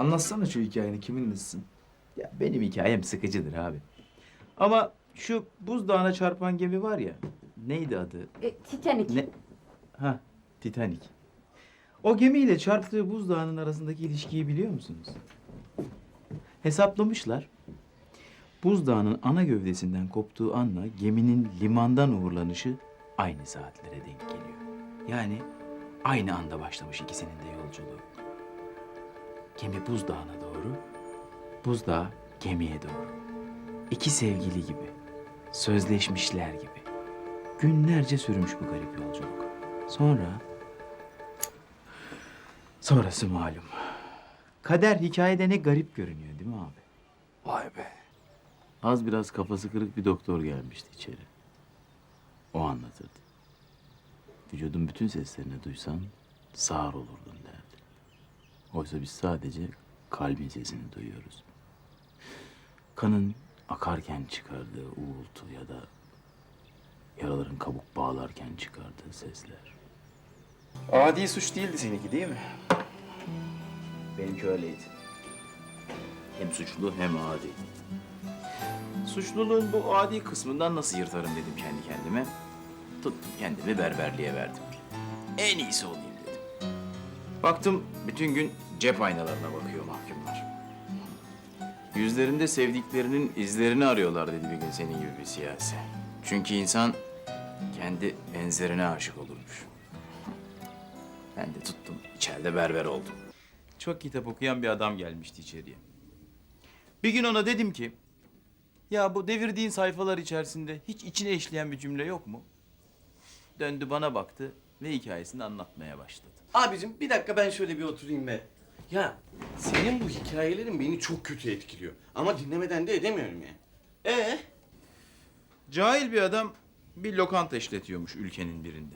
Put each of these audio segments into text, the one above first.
Anlatsana şu hikayeni kimin nesisin? Ya benim hikayem sıkıcıdır abi. Ama şu buzdağına çarpan gemi var ya. Neydi adı? E, Titanic. Ne? Ha, Titanic. O gemiyle çarptığı buzdağının arasındaki ilişkiyi biliyor musunuz? Hesaplamışlar. Buzdağının ana gövdesinden koptuğu anla geminin limandan uğurlanışı aynı saatlere denk geliyor. Yani aynı anda başlamış ikisinin de yolculuğu. Gemi buzdağına doğru, buzdağı gemiye doğru. İki sevgili gibi, sözleşmişler gibi. Günlerce sürmüş bu garip yolculuk. Sonra... Sonrası malum. Kader hikayede ne garip görünüyor değil mi abi? Vay be. Az biraz kafası kırık bir doktor gelmişti içeri. O anlatırdı. Vücudun bütün seslerini duysan sağır olurdun derdi. Oysa biz sadece kalbin sesini duyuyoruz. Kanın akarken çıkardığı uğultu ya da yaraların kabuk bağlarken çıkardığı sesler. Adi suç değildi seninki değil mi? Benimki öyleydi. Hem suçlu hem adi. Suçluluğun bu adi kısmından nasıl yırtarım dedim kendi kendime. Tuttum kendimi berberliğe verdim. En iyisi olayım. Baktım bütün gün cep aynalarına bakıyor mahkumlar. Yüzlerinde sevdiklerinin izlerini arıyorlar dedi bir gün senin gibi bir siyasi. Çünkü insan kendi benzerine aşık olurmuş. Ben de tuttum, içeride berber oldum. Çok kitap okuyan bir adam gelmişti içeriye. Bir gün ona dedim ki, ya bu devirdiğin sayfalar içerisinde hiç içine işleyen bir cümle yok mu? Döndü bana baktı ve hikayesini anlatmaya başladı. Abicim bir dakika ben şöyle bir oturayım be. Ya senin bu hikayelerin beni çok kötü etkiliyor. Ama dinlemeden de edemiyorum ya. Ee? Cahil bir adam bir lokanta işletiyormuş ülkenin birinde.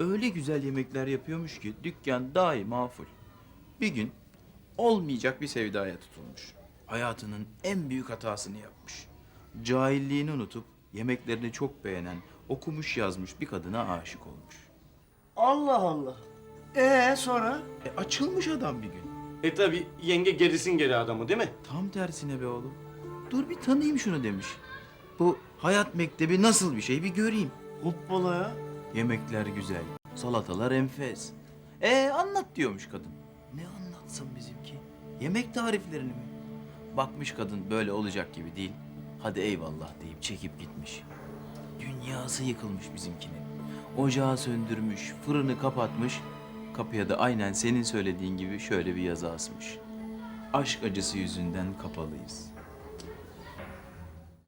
Öyle güzel yemekler yapıyormuş ki dükkan daima full. Bir gün olmayacak bir sevdaya tutulmuş. Hayatının en büyük hatasını yapmış. Cahilliğini unutup yemeklerini çok beğenen, okumuş yazmış bir kadına aşık olmuş. Allah Allah. Ee sonra? E açılmış adam bir gün. E tabi yenge gerisin geri adamı değil mi? Tam tersine be oğlum. Dur bir tanıyayım şunu demiş. Bu hayat mektebi nasıl bir şey bir göreyim. Hoppala ya. Yemekler güzel, salatalar enfes. Ee anlat diyormuş kadın. Ne anlatsın bizimki? Yemek tariflerini mi? Bakmış kadın böyle olacak gibi değil. Hadi eyvallah deyip çekip gitmiş. Dünyası yıkılmış bizimkinin. Ocağı söndürmüş, fırını kapatmış. Kapıya da aynen senin söylediğin gibi şöyle bir yazı asmış. Aşk acısı yüzünden kapalıyız.